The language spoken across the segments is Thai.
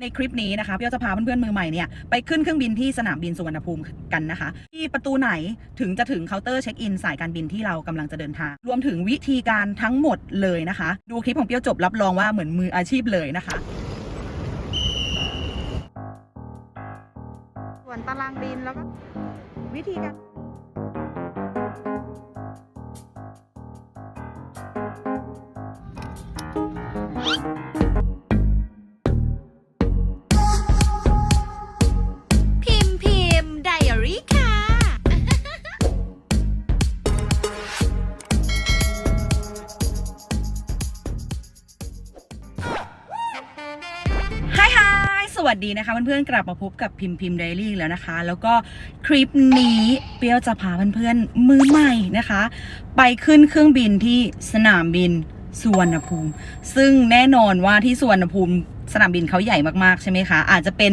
ในคลิปนี้นะคะพี่ก็จะพาเพื่อนๆมือใหม่เนี่ยไปขึ้นเครื่องบินที่สนามบินสุวรรณภูมิกันนะคะ ที่ประตูไหนถึงจะถึงเคาน์เตอร์เช็คอินสายการบินที่เรากำลังจะเดินทาง รวมถึงวิธีการทั้งหมดเลยนะคะ ดูคลิปของเปรี้ยวจบรับรองว่าเหมือนมืออาชีพเลยนะคะส่วนตารางบินแล้วก็วิธีการ วัสดีนะคะเพื่อนๆกลับมาพบกับพิมพ์พิมพ์ไดอารี่แล้วนะคะ แล้วก็คลิปนี้เปรี้ยวจะพาเพื่อนๆมือใหม่นะคะ ไปขึ้นเครื่องบินที่สนามบินสุวรรณภูมิ ซึ่งแน่นอนว่าที่สุวรรณภูมิสนามบินเขาใหญ่มากๆใช่ไหมคะ อาจจะเป็น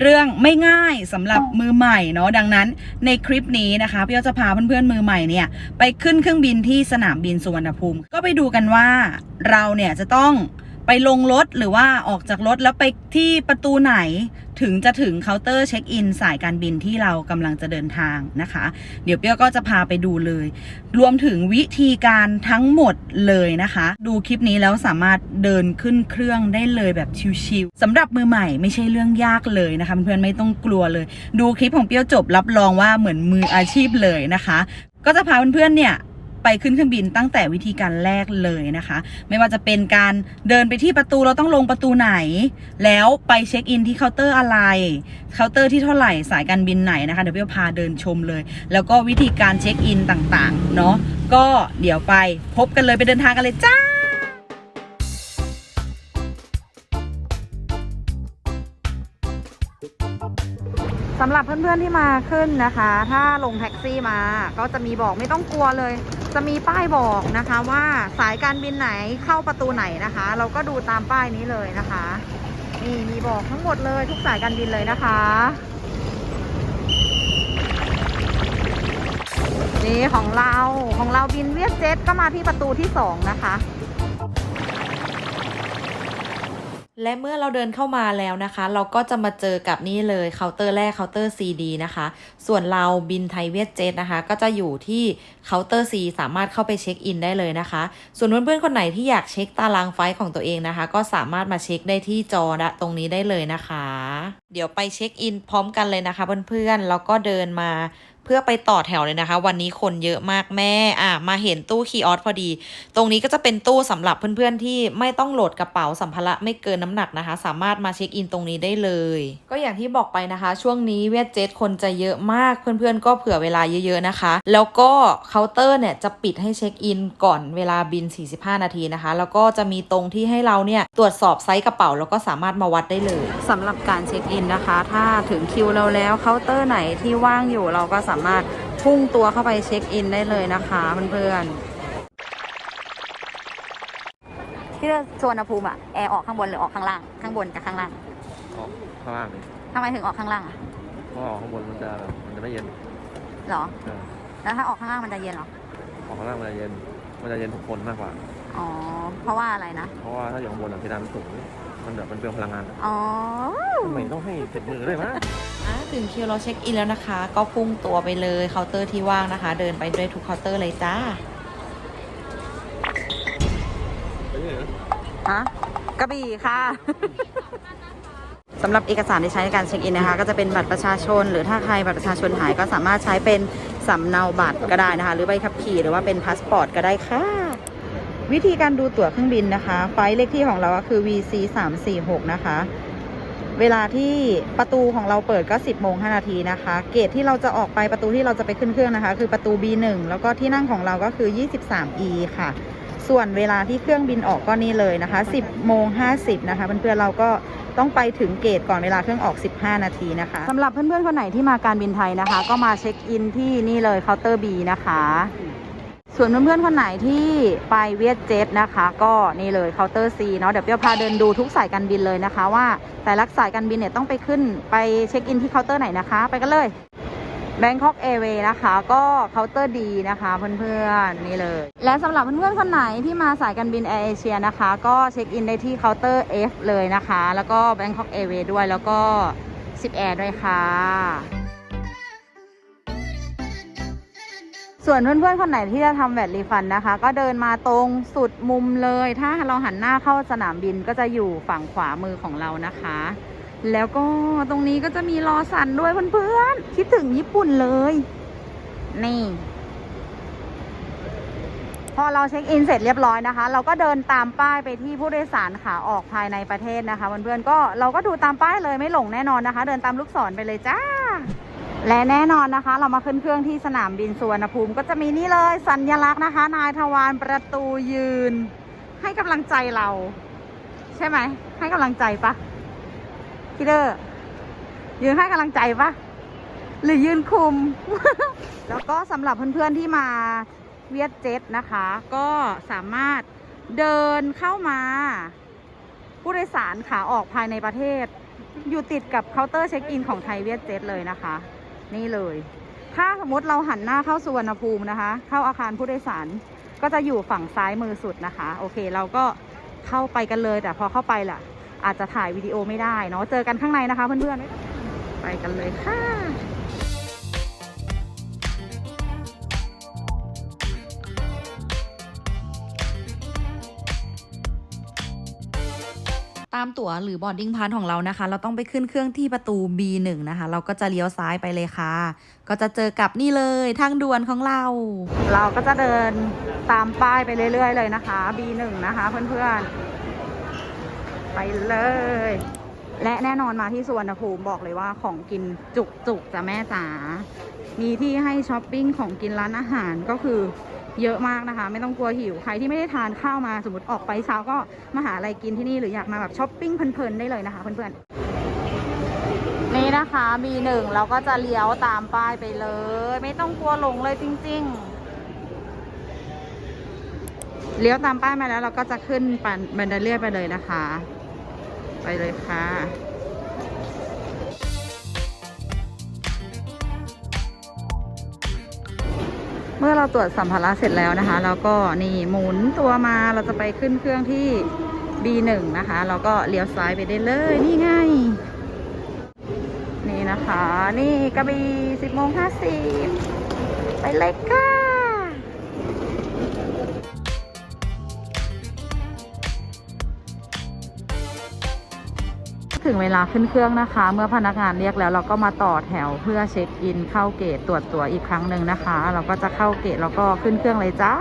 เรื่องไม่ง่ายสำหรับมือใหม่เนาะดังนั้นในคลิปนี้นะคะเปรี้ยวจะพาเพื่อนๆมือใหม่เนี่ยไปขึ้นเครื่องบินที่สนามบินสุวรรณภูมิ ก็ไปดูกันว่าเราเนี่ยจะต้อง ไปลงรถหรือว่าออกจากรถแล้วไปที่ประตูไหนถึงจะถึงเคาน์เตอร์เช็คอินสายการบินที่เรากำลังจะเดินทางนะคะ เดี๋ยวเปี้ยวก็จะพาไปดูเลย รวมถึงวิธีการทั้งหมดเลยนะคะ ดูคลิปนี้แล้วสามารถเดินขึ้นเครื่องได้เลยแบบชิวๆสำหรับมือใหม่ไม่ใช่เรื่องยากเลยนะคะเพื่อนๆไม่ต้องกลัวเลย ดูคลิปของเปี้ยวจบรับรองว่าเหมือนมืออาชีพเลยนะคะ ก็จะพาเพื่อนๆเนี่ย ไปขึ้นเครื่องบินตั้งแต่วิธีการแรกเลยนะคะ ไม่ว่าจะเป็นการเดินไปที่ประตูเราต้องลงประตูไหน แล้วไปเช็คอินที่เคาน์เตอร์อะไรเคาน์เตอร์ที่เท่าไหร่สายการบินไหนนะคะเดี๋ยวพี่พาเดินชมเลย แล้วก็วิธีการเช็คอินต่างๆเนาะก็เดี๋ยวไปพบกันเลยไปเดินทางกันเลยจ้าสำหรับเพื่อนๆที่มาขึ้นนะคะ ถ้าลงแท็กซี่มาก็จะมีบอกไม่ต้องกลัวเลย จะมีป้ายบอกนะคะว่าสายการบินไหนเข้าประตูไหนนะคะ เราก็ดูตามป้ายนี้เลยนะคะนี่มีบอกทั้งหมดเลยทุกสายการบินเลยนะคะนี่ของเราของเราบินเวียดเจ็ตก็มาที่ประตูที่สองนะคะ และเมื่อเราเดินเข้ามาแล้วนะคะ เราก็จะมาเจอกับนี่เลยเคาน์เตอร์แรกเคาน์เตอร์ CD นะคะ ส่วนเราบินไทยเวียดเจ็ตนะคะ ก็จะอยู่ที่เคาน์เตอร์ C สามารถเข้าไปเช็คอินได้เลยนะคะ ส่วนเพื่อนๆคนไหนที่อยากเช็คตารางไฟล์ของตัวเองนะคะ ก็สามารถมาเช็คได้ที่จอนะตรงนี้ได้เลยนะคะ เดี๋ยวไปเช็คอินพร้อมกันเลยนะคะเพื่อนๆแล้วก็เดินมา เพื่อไปต่อแถวเลยนะคะ วันนี้คนเยอะมากแม่อะมาเห็นตู้คีย์ออสพอดี ตรงนี้ก็จะเป็นตู้สำหรับเพื่อนๆที่ไม่ต้องโหลดกระเป๋าสัมภาระไม่เกินน้ำหนักนะคะ สามารถมาเช็คอินตรงนี้ได้เลย ก็อย่างที่บอกไปนะคะ ช่วงนี้เวียดเจ็ตคนจะเยอะมากเพื่อนๆ ก็เผื่อเวลาเยอะๆนะคะ แล้วก็เคาน์เตอร์เนี่ยจะปิดให้เช็คอินก่อนเวลาบิน 45 นาทีนะคะ แล้วก็จะมีตรงที่ให้เราเนี่ยตรวจสอบไซส์กระเป๋าแล้วก็สามารถมาวัดได้เลยสำหรับการเช็คอินนะคะ ถ้าถึงคิวเราแล้วเคาน์เตอร์ไหนที่ว่างอยู่เราก็สามารถพุ่งตัวเข้าไปเช็คอินได้เลยนะคะเพื่อนๆที่สวนภูมิอะแอร์ออกข้างบนหรือออกข้างล่าง ข้างบนกับข้างล่างออกข้างล่างเลยทำไมถึงออกข้างล่างอะเพราะออกข้างบนมันจะแบบมันจะไม่เย็นหรอ เออแล้วถ้าออกข้างล่างมันจะเย็นเหรอ ออกข้างล่างมันจะเย็น มันจะเย็นทุกคนมากกว่า อ๋อ เพราะว่าอะไรนะ เพราะว่าถ้าอยู่ข้างบนอะเพดานมันสูง มันแบบมันเปลืองพลังงานอะอ๋อ ทำไมต้องให้ติดมือด้วยมะอะ ถึงคิวเราเช็คอินแล้วนะคะ ก็พุ่งตัวไปเลยเคาน์เตอร์ที่ว่างนะคะ เดินไปด้วยทุกเคาน์เตอร์เลยจ้าฮะกระบี่ค่ะสำหรับเอกสารที่ใช้ในการเช็คอินนะคะ ก็จะเป็นบัตรประชาชน หรือถ้าใครบัตรประชาชนหายก็สามารถใช้เป็นสำเนาบัตรก็ได้นะคะ หรือใบขับขี่หรือว่าเป็นพาสปอร์ตก็ได้ค่ะ วิธีการดูตั๋วเครื่องบินนะคะ ไฟล์เลขที่ของเราก็คือ VC 3 4 6นะคะ เวลาที่ประตูของเราเปิดก็ 10โมง5นาทีนะคะ เกตที่เราจะออกไปประตูที่เราจะไปขึ้นเครื่องนะคะ คือประตู B1 แล้วก็ที่นั่งของเราก็คือ 23E ค่ะ ส่วนเวลาที่เครื่องบินออกก็นี่เลยนะคะ 10โมง50นะคะเพื่อนๆเราก็ต้องไปถึงเกตก่อนเวลาเครื่องออก 15 นาทีนะคะสำหรับเพื่อนๆคนไหนที่มาการบินไทยนะคะ ก็มาเช็คอินที่นี่เลยเคาน์เตอร์ B นะคะ ส่วนเพื่อนๆคนไหนที่ไปเวียดเจ็ตนะคะ ก็นี่เลยเคาน์เตอร์ C เนาะเดี๋ยวเปียวพาเดินดูทุกสายการบินเลยนะคะ ว่าแต่ละสายการบินเนี่ยต้องไปขึ้นไปเช็คอินที่เคาน์เตอร์ไหนนะคะ ไปกันเลย Bangkok Airway นะคะ ก็เคาน์เตอร์ดีนะคะเพื่อนๆนี่เลย และสำหรับเพื่อนๆคนไหนที่มาสายการบินแอร์เอเชียนะคะ ก็เช็คอินได้ที่เคาน์เตอร์ F เลยนะคะ แล้วก็ Bangkok Airway ด้วยแล้วก็10 Air ด้วยค่ะ ส่วนเพื่อนๆคนไหนที่จะทำแวดรีฟันนะคะ ก็เดินมาตรงสุดมุมเลย ถ้าเราหันหน้าเข้าสนามบินก็จะอยู่ฝั่งขวามือของเรานะคะ แล้วก็ตรงนี้ก็จะมีรอสันด้วยเพื่อนๆคิดถึงญี่ปุ่นเลย นี่ พอเราเช็คอินเสร็จเรียบร้อยนะคะ เราก็เดินตามป้ายไปที่ผู้โดยสารขาออกภายในประเทศนะคะเพื่อนๆก็เราก็ดูตามป้ายเลยไม่หลงแน่นอนนะคะ เดินตามลูกศรไปเลยจ้า และแน่นอนนะคะ เรามาขึ้นเครื่องที่สนามบินสุวรรณภูมิ ก็จะมีนี่เลยสัญลักษณ์นะคะ นายทวารประตูยืน ให้กำลังใจเรา ใช่ไหม ให้กำลังใจปะคิดเดอร์ยืนให้กำลังใจปะหรือยืนคุม แล้วก็สำหรับเพื่อนๆที่มาเวียดเจ็ตนะคะ ก็สามารถเดินเข้ามา ผู้โดยสารขาออกภายในประเทศ อยู่ติดกับเคาน์เตอร์เช็คอินของไทยเวียดเจ็ตเลยนะคะ นี่เลย ถ้าสมมติเราหันหน้าเข้าสุวรรณภูมินะคะ เข้าอาคารผู้โดยสาร ก็จะอยู่ฝั่งซ้ายมือสุดนะคะ โอเค เราก็เข้าไปกันเลย แต่พอเข้าไปล่ะ อาจจะถ่ายวิดีโอไม่ได้เนาะ เจอกันข้างในนะคะเพื่อนๆ ไปกันเลยค่ะ ตามตั๋วหรือบอร์ดดิ้งพาสของเรานะคะ เราต้องไปขึ้นเครื่องที่ประตู B1 นะคะ เราก็จะเลี้ยวซ้ายไปเลยค่ะ ก็จะเจอกับนี่เลยทางด่วนของเรา เราก็จะเดินตามป้ายไปเรื่อย ๆ เลยนะคะ B1 นะคะ เพื่อนๆ ไปเลย และแน่นอนมาที่สวรรณภูมิบอกเลยว่าของกินจุกๆจ้ะแม่จ๋ามีที่ให้ช้อปปิ้งของกินร้านอาหารก็คือ เยอะมากนะคะ ไม่ต้องกลัวหิว ใครที่ไม่ได้ทานข้าวมาสมมติออกไปเช้าก็มาหาอะไรกินที่นี่หรืออยากมาแบบช้อปปิ้งเพลินๆได้เลยนะคะเพื่อนๆนี่นะคะ B1 เราก็จะเลี้ยวตามป้ายไปเลย ไม่ต้องกลัวหลงเลยจริง ๆ เลี้ยวตามป้ายมาแล้วเราก็จะขึ้นปันบันไดเลื่อนไปเลยนะคะ ไปเลยค่ะ เมื่อเราตรวจสัมภาระเสร็จแล้วนะคะเราก็นี่หมุนตัวมาเราจะไปขึ้นเครื่องที่ B1 นะคะเราก็เลี้ยวซ้ายไปได้เลยนี่ไงนี่นะคะ นี่กระบี่สิบโมงห้าสิบไปเลยค่ะ ถึงเวลาขึ้นเครื่องนะคะ เมื่อพนักงานเรียกแล้วเราก็มาต่อแถวเพื่อเช็คอิน เข้าเกตตรวจตั๋วอีกครั้งหนึ่งนะคะ เราก็จะเข้าเกตแล้วก็ขึ้นเครื่องเลยจ้า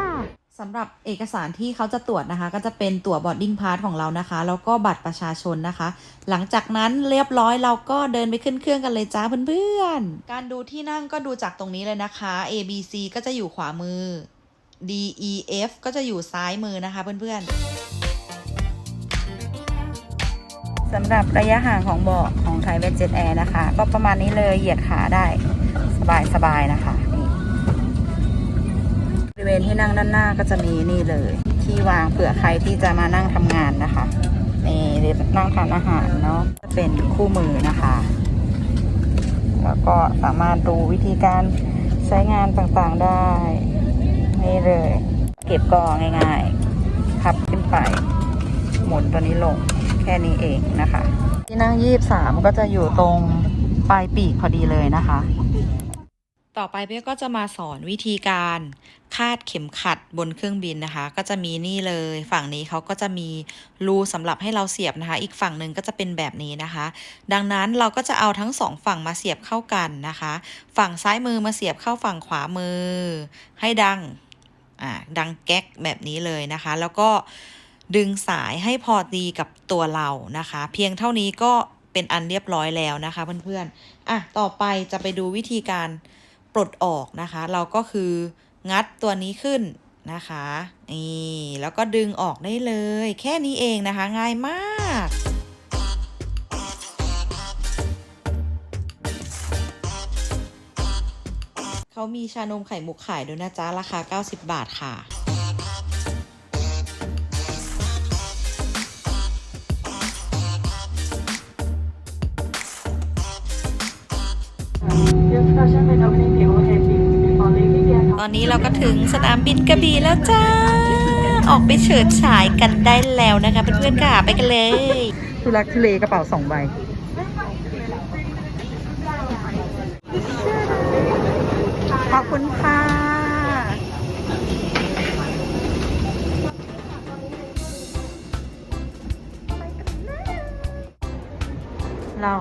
สำหรับเอกสารที่เขาจะตรวจนะคะ ก็จะเป็นตั๋วบอดดิ้งพาสของเรานะคะ แล้วก็บัตรประชาชนนะคะ หลังจากนั้นเรียบร้อยเราก็เดินไปขึ้นเครื่องกันเลยจ้าเพื่อนๆ การดูที่นั่งก็ดูจากตรงนี้เลยนะคะ A B C ก็จะอยู่ขวามือ D E F ก็จะอยู่ซ้ายมือนะคะเพื่อนๆ สำหรับระยะห่างของเบาะของไทยเวทเจ็ตแอร์นะคะ ก็ประมาณนี้เลยเหยียดขาได้สบายสบายๆนะคะนี่บริเวณที่นั่งด้านหน้าก็จะมีนี่เลย ที่วางเผื่อใครที่จะมานั่งทำงานนะคะนี่หรือนั่งทานอาหารเนาะจะเป็นคู่มือนะคะ แล้วก็สามารถดูวิธีการใช้งานต่างๆได้ นี่เลย เก็บก็ง่ายๆพับขึ้นไป หมุนตัวนี้ลง แค่นี้เองนะคะ ที่นั่งยี่สามก็จะอยู่ตรงปลายปีกพอดีเลยนะคะ ต่อไปเป้ก็จะมาสอนวิธีการคาดเข็มขัดบนเครื่องบินนะคะ ก็จะมีนี่เลย ฝั่งนี้เขาก็จะมีรูสำหรับให้เราเสียบนะคะ อีกฝั่งหนึ่งก็จะเป็นแบบนี้นะคะ ดังนั้นเราก็จะเอาทั้งสองฝั่งมาเสียบเข้ากันนะคะ ฝั่งซ้ายมือมาเสียบเข้าฝั่งขวามือ ให้ดังอ่าดังแก๊กแบบนี้เลยนะคะ แล้วก็ ดึงสายให้พอดีกับตัวเรานะคะ เพียงเท่านี้ก็เป็นอันเรียบร้อยแล้วนะคะเพื่อนๆอะต่อไปจะไปดูวิธีการปลดออกนะคะ เราก็คืองัดตัวนี้ขึ้นนะคะนี่แล้วก็ดึงออกได้เลย แค่นี้เองนะคะ ง่ายมากเขามีชานมไข่มุกขายด้วยนะจ๊ะ ราคา 90 บาทค่ะ ตอนนี้เราก็ถึงสนามบินกระบี่แล้วจ้า ออกไปเฉิดฉายกันได้แล้วนะคะเพื่อนๆค่ะไปกันเลยทุลักทุเลกระเป๋าสองใบขอบคุณค่ะ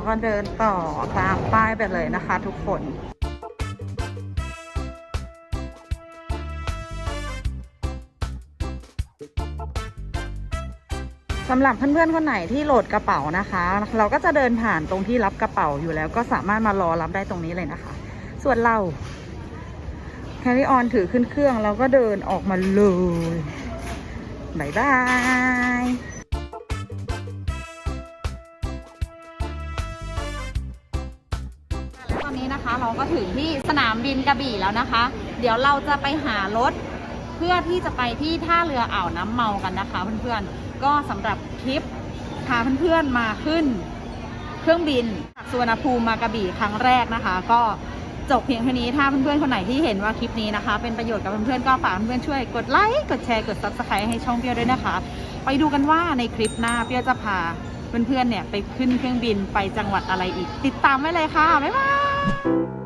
ก็เดินต่อตามป้ายไปเลยนะคะทุกคนสำหรับเพื่อนๆคนไหนที่โหลดกระเป๋านะคะ เราก็จะเดินผ่านตรงที่รับกระเป๋าอยู่แล้ว ก็สามารถมารอรับได้ตรงนี้เลยนะคะ ส่วนเรา carry on ถือขึ้นเครื่องเราก็เดินออกมาเลยบายบาย อนนี้นะคะเราก็ถึงที่สนามบินกระบี่แล้วนะคะ เดี๋ยวเราจะไปหารถเพื่อที่จะไปที่ท่าเรืออ่าวน้ำเมากันนะคะ เพื่อนๆ ก็สำหรับทริปพาเพื่อนๆมาขึ้น เครื่องบินจากสุวรรณภูมิมากระบี่ครั้งแรกนะคะ ก็จบเพียงเท่านี้ถ้าเพื่อนๆคนไหนที่เห็นว่าคลิปนี้นะคะ เป็นประโยชน์กับเพื่อนๆก็ฝากเพื่อนๆช่วยกดไลค์กดแชร์กด subscribe ให้ช่องเปียวด้วยนะคะ ไปดูกันว่าในคลิปหน้าเปียวจะพาเพื่อนๆเนี่ยไปขึ้นเครื่องบินไปจังหวัดอะไรอีก ติดตามไว้เลยค่ะ บ๊ายบาย thank you